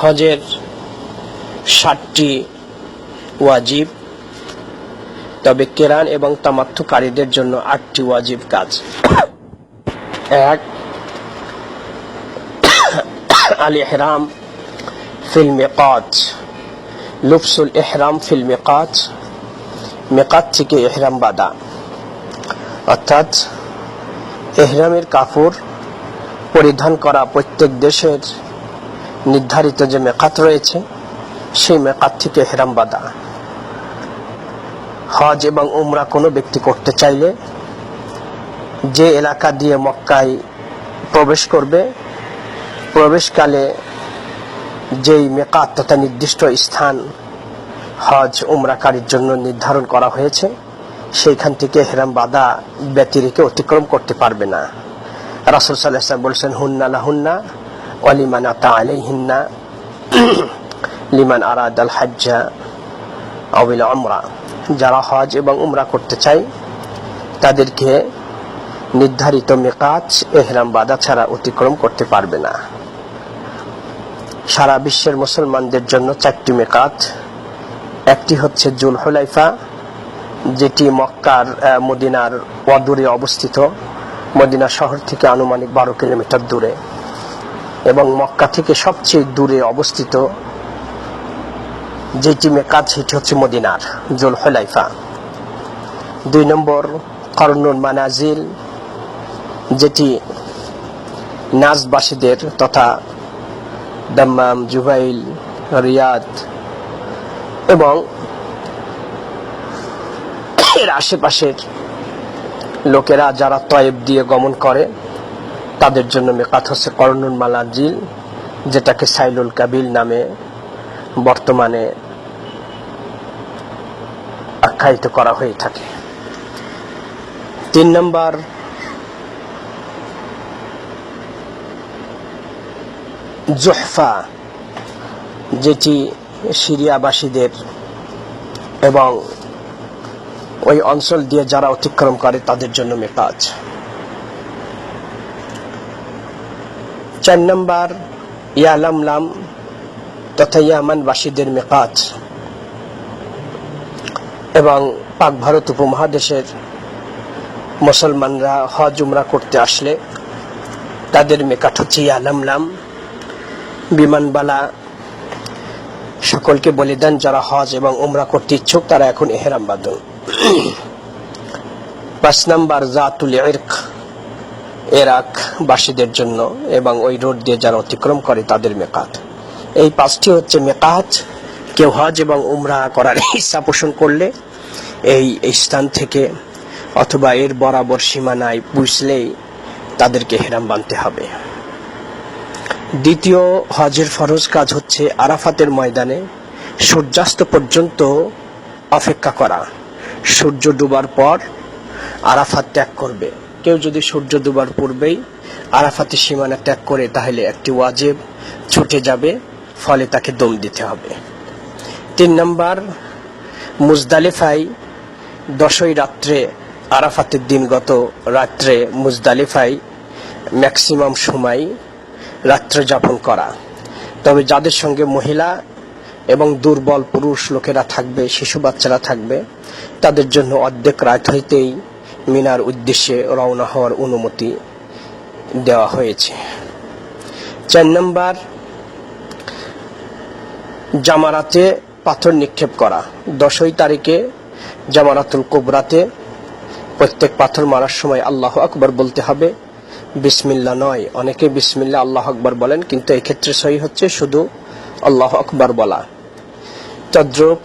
হজের ষাটটি ওয়াজিব, তবে কেরান এবং তামাত্মকারীদের জন্য আটটি ওয়াজিব কাজ। এক আল ইহরাম ফিল মিকাত, লুফসুল ইহরাম ফিল মিকাত, মেকাত থেকে ইহরাম বাদা। অর্থাৎ এহরামের কাপড় পরিধান করা প্রত্যেক দেশের নির্ধারিত যে মেকাত রয়েছে, সেই মেকাত থেকে হেরাম বাদা হজ এবং উমরা কোনো ব্যক্তি করতে চাইলে যে এলাকা দিয়ে মক্কায় প্রবেশ করবে, প্রবেশকালে যেই মেকাত তথা নির্দিষ্ট স্থান হজ, উমরাকারীর জন্য নির্ধারণ করা হয়েছে, সেইখান থেকে হেরাম বাদা ব্যতিরেকে অতিক্রম করতে পারবে না। রাসুল সাল্লাহ বলছেন, হুন্না লাহুন্না ওয়ালিমান আতা আলাইহিন্না লিমান আরাদ আল হাজ্জা আবিল আমরা যারা হজ এবং উমরা করতে চায়, তাদেরকে নির্ধারিত মেকাজ এহরাম, বাদা ছাড়া অতিক্রম করতে পারবে না। সারা বিশ্বের মুসলমানদের জন্য চারটি মেকাত, একটি হচ্ছে জুল হুলাইফা যেটি মক্কার মদিনার অদূরে অবস্থিত। মদিনা শহর থেকে আনুমানিক বারো কিলোমিটার দূরে। মক্কা থেকে সবচেয়ে দূরে অবস্থিত যেটি মেকাত সেটি হচ্ছে মদিনার জুল হুলাইফা দুই নম্বর করনুল মানাজিল, যেটি নাজবাসীদের তথা দাম্মাম জুবাইল, রিয়াদ এবং এর আশেপাশের লোকেরা যারা তয়েব দিয়ে গমন করে তাদের জন্য মেকাত হচ্ছে করনুল মালাজিল যেটাকে সাইলুল কাবিল নামে বর্তমানে আখ্যায়িত করা হয়ে থাকে। তিন নম্বর, জোহফা, যেটি সিরিয়াবাসীদের এবং ওই অঞ্চল দিয়ে যারা অতিক্রম করে তাদের জন্য মেকাজ চার নম্বর ইয়ালামলাম তথা ইয়ামানবাসীদের মেকাজ এবং পাক ভারত উপমহাদেশের মুসলমানরা হজ উমরা করতে আসলে তাদের মেকাট হচ্ছে ইয়ালামলাম বিমানবালা সকলকে বলে দেন যারা হজ এবং উমরা করতে ইচ্ছুক তারা এখন এহেরাম বাঁধুন পাঁচ নাম্বার, জাতুল ইরক। এরাক বাসীদের জন্য এবং ওই রোড দিয়ে যারা অতিক্রম করে তাদের মেকাত। এই পাঁচটি হচ্ছে মেকাত, কেউ হজ এবং উমরা করার ইচ্ছা পোষণ করলে এই এই স্থান থেকে অথবা এর বরাবর সীমানায় বুঝলেই তাদেরকে হেরাম বানতে হবে। দ্বিতীয় হজের ফরজ কাজ হচ্ছে আরাফাতের ময়দানে সূর্যাস্ত পর্যন্ত অপেক্ষা করা। সূর্য ডুবার পর আরাফাত ত্যাগ করবে। কেউ যদি সূর্য ডুবার পূর্বেই আরাফাতের সীমানা ত্যাগ করে তাহলে একটি ওয়াজেব ছুটে যাবে, ফলে তাকে দম দিতে হবে। তিন নম্বর মুজদালিফাই দশই রাত্রে আরাফাতের দিনগত রাত্রে মুজদালিফাই ম্যাক্সিমাম সময় রাত্রে যাপন করা। তবে যাদের সঙ্গে মহিলা এবং দুর্বল পুরুষ লোকেরা থাকবে, শিশু বাচ্চারা থাকবে, তাদের জন্য অর্ধেক রাত হইতেই মিনার উদ্দেশ্যে রওনা হওয়ার অনুমতি দেওয়া হয়েছে। চার নম্বর, জামারাতে পাথর নিক্ষেপ করা। দশই তারিখে জামারাতুল কোবরাতে প্রত্যেক পাথর মারার সময় আল্লাহ আকবর বলতে হবে, বিসমিল্লা নয়। অনেকে বিসমিল্লা আল্লাহ আকবর বলেন, কিন্তু এক্ষেত্রে ক্ষেত্রে সহি হচ্ছে শুধু আল্লাহ আকবর বলা। তদ্রুপ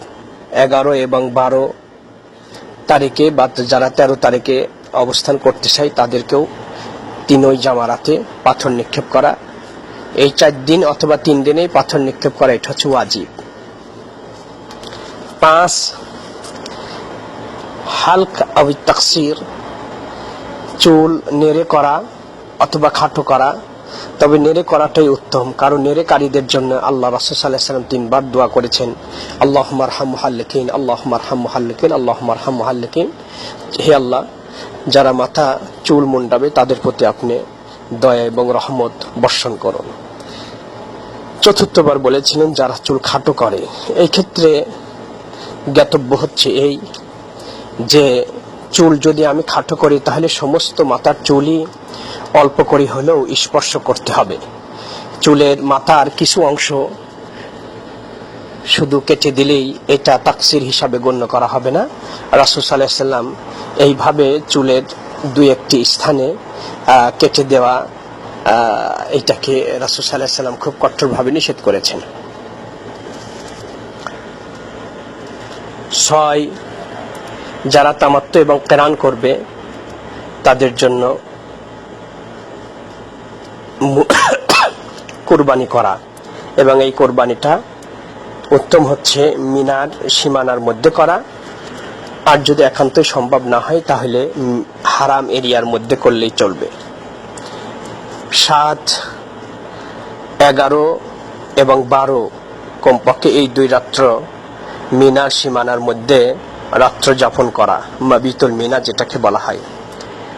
এগারো এবং বারো তারিখে বা যারা তেরো তারিখে অবস্থান করতে চাই তাদেরকেও তিন তিনই জামারাতে পাথর নিক্ষেপ করা। এই চার দিন অথবা তিন দিনেই পাথর নিক্ষেপ করা, এটা হচ্ছে ওয়াজিব। পাঁচ, হালক আবি তাকসির, চুল নেড়ে করা অথবা খাটো করা। তবে নেড়ে করাটাই উত্তম, কারণ নেড়েকারীদের জন্য আল্লাহ রাসুল সাল্লাম তিনবার দোয়া করেছেন আল্লাহ মারহাম মুহাল্লিকিন আল্লাহ মারহাম মুহাল্লিকিন আল্লাহ মারহাম মুহাল্লিকিন। হে আল্লাহ, যারা মাথা চুল মুন্ডাবে, তাদের প্রতি আপনি দয়া এবং রহমত বর্ষণ করুন। চতুর্থবার বলেছিলেন, যারা চুল খাটো করে, এই ক্ষেত্রে জ্ঞাতব্য হচ্ছে এই যে, চুল যদি আমি খাটো করি, তাহলে সমস্ত মাথার চুলই অল্প করে হলেও স্পর্শ করতে হবে। চুলের মাথার কিছু অংশ শুধু কেটে দিলেই এটা তাকসির হিসাবে গণ্য করা হবে না। রাসুল সাল্লাম এইভাবে চুলের দু একটি স্থানে কেটে দেওয়া এটাকে রাসুল সাল্লাম খুব কঠোরভাবে নিষেধ করেছেন। ছয়, যারা তামাত্ম এবং কেরান করবে, তাদের জন্য কোরবানি করা। এবং এই কোরবানিটা উত্তম হচ্ছে মিনার সীমানার মধ্যে করা। আর যদি একান্তই সম্ভব না হয়, তাহলে হারাম এরিয়ার মধ্যে করলেই চলবে। সাত, এগারো এবং বারো কমপক্ষে এই দুই রাত্র মিনার সীমানার মধ্যে রাত্র যাপন করা, বা মাবিতুল মিনা যেটাকে বলা হয়।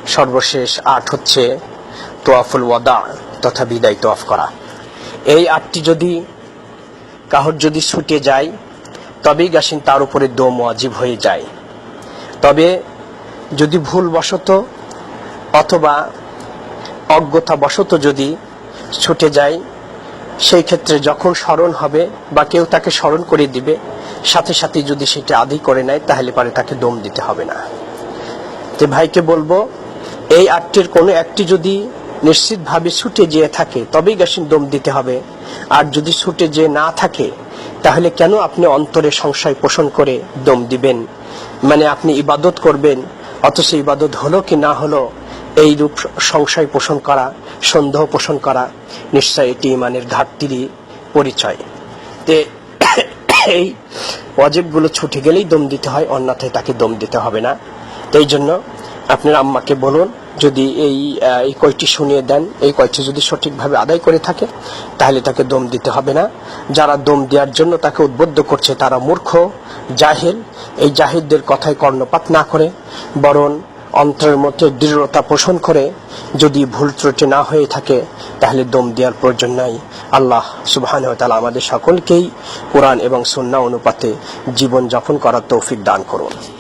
সর্বশেষ আট হচ্ছে তোয়াফুল ওয়াদা। তথা বিদায় তোয়াফ করা। এই আটটি যদি কাহর যদি ছুটে যায়, তবেই গাছিন তার উপরে দম ওয়াজিব হয়ে যায়। তবে যদি ভুলবশত অথবা অজ্ঞতা বশত যদি ছুটে যায়, সেই ক্ষেত্রে যখন স্মরণ হবে বা কেউ তাকে স্মরণ করে দিবে, সাথে সাথে যদি সেটা আদি করে নেয়, তাহলে পরে তাকে দম দিতে হবে না। যে ভাইকে বলব, এই আটটির কোনো একটি যদি নিশ্চিতভাবে ছুটে যেয়ে থাকে, তবেই গাছিন দম দিতে হবে। আর যদি ছুটে যেয়ে না থাকে, তাহলে কেন আপনি অন্তরে সংশয় পোষণ করে দম দিবেন? মানে আপনি ইবাদত করবেন, অথচ ইবাদত হলো কি না হলো এই রূপ সংশয় পোষণ করা, সন্দেহ পোষণ করা, নিশ্চয় এটি ইমানের ঘাটতিরই পরিচয়। তে এই অজেবগুলো ছুটে গেলেই দম দিতে হয়, অন্যথায় তাকে দম দিতে হবে না। এই জন্য আপনার আম্মাকে বলুন, যদি এই এই কয়টি শুনিয়ে দেন, এই কয়টি যদি সঠিকভাবে আদায় করে থাকে, তাহলে তাকে দম দিতে হবে না। যারা দম দেওয়ার জন্য তাকে উদ্বুদ্ধ করছে, তারা মূর্খ, জাহেল। এই জাহিদদের কথায় কর্ণপাত না করে, বরং অন্তরের মধ্যে দৃঢ়তা পোষণ করে, যদি ভুল ত্রুটি না হয়ে থাকে, তাহলে দম দেওয়ার প্রয়োজন নাই। আল্লাহ সুবহান তালা আমাদের সকলকেই কোরআন এবং সন্না অনুপাতে জীবন যাপন করার তৌফিক দান করুন।